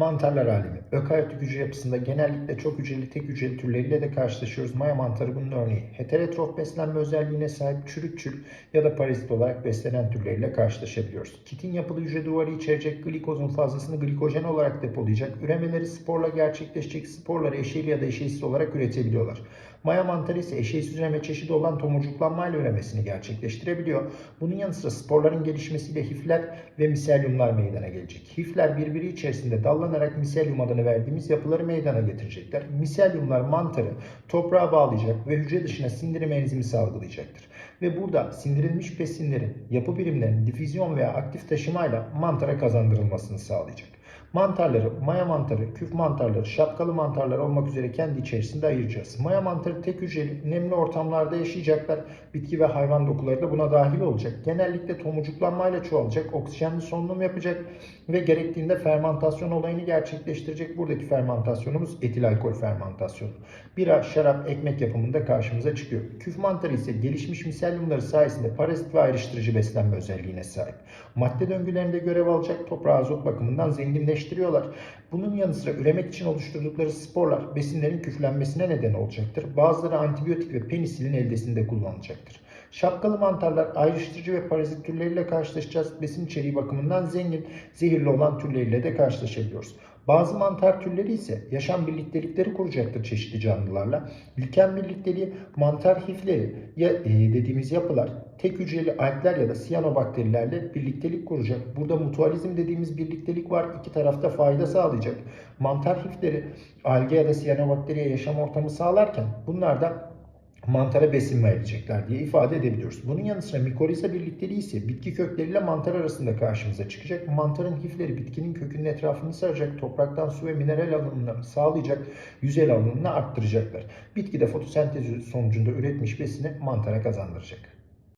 Mantarlar alemi. Ökaryotik hücre yapısında genellikle çok hücreli tek hücreli türleriyle de karşılaşıyoruz. Maya mantarı bunun örneği. Heterotrof beslenme özelliğine sahip çürükçül ya da parazit olarak beslenen türleriyle karşılaşabiliyoruz. Kitin yapılı hücre duvarı içerecek glikozun fazlasını glikojen olarak depolayacak. Üremeleri sporla gerçekleşecek sporları eşeyli ya da eşeysiz olarak üretebiliyorlar. Maya mantarı ise eşeysiz üreme çeşidi olan tomurcuklanmayla üremesini gerçekleştirebiliyor. Bunun yanı sıra sporların gelişmesiyle hifler ve miselyumlar meydana gelecek. Hifler birbiri içerisinde dallanarak miselyum adını verdiğimiz yapıları meydana getirecekler. Miselyumlar mantarı toprağa bağlayacak ve hücre dışına sindirim enzimi salgılayacaktır. Ve burada sindirilmiş besinlerin yapı birimlerinin difüzyon veya aktif taşımayla mantara kazandırılmasını sağlayacak. Mantarları, maya mantarı, küf mantarları, şapkalı mantarlar olmak üzere kendi içerisinde ayıracağız. Maya mantarı tek hücreli, nemli ortamlarda yaşayacaklar. Bitki ve hayvan dokuları da buna dahil olacak. Genellikle tomurcuklanmayla çoğalacak, oksijenli solunum yapacak ve gerektiğinde fermentasyon olayını gerçekleştirecek. Buradaki fermentasyonumuz etil alkol fermentasyonu. Bira, şarap, ekmek yapımında karşımıza çıkıyor. Küf mantarı ise gelişmiş miselyumları sayesinde parazit ve ayrıştırıcı beslenme özelliğine sahip. Madde döngülerinde görev alacak toprağı azot bakımından zenginleştiriyorlar. Bunun yanı sıra üremek için oluşturdukları sporlar besinlerin küflenmesine neden olacaktır. Bazıları antibiyotik ve penisilin eldesinde kullanılacaktır. Şapkalı mantarlar ayrıştırıcı ve parazit türleriyle karşılaşacağız. Besin içeriği bakımından zengin, zehirli olan türleriyle de karşılaşabiliyoruz. Bazı mantar türleri ise yaşam birliktelikleri kuracaktır çeşitli canlılarla. Liken birlikteliği mantar hifleri ya, e, dediğimiz yapılar tek hücreli algler ya da siyanobakterilerle birliktelik kuracak. Burada mutualizm dediğimiz birliktelik var. İki tarafta fayda sağlayacak. Mantar hifleri alge ya da siyanobakteriye yaşam ortamı sağlarken bunlar da mantara besin verecekler diye ifade edebiliyoruz. Bunun yanı sıra mikoriza birlikteliği ise bitki kökleriyle mantar arasında karşımıza çıkacak. Mantarın hifleri bitkinin kökünün etrafını saracak, topraktan su ve mineral alımını sağlayacak, yüzey alanını arttıracaklar. Bitki de fotosentez sonucunda üretmiş besini mantara kazandıracak.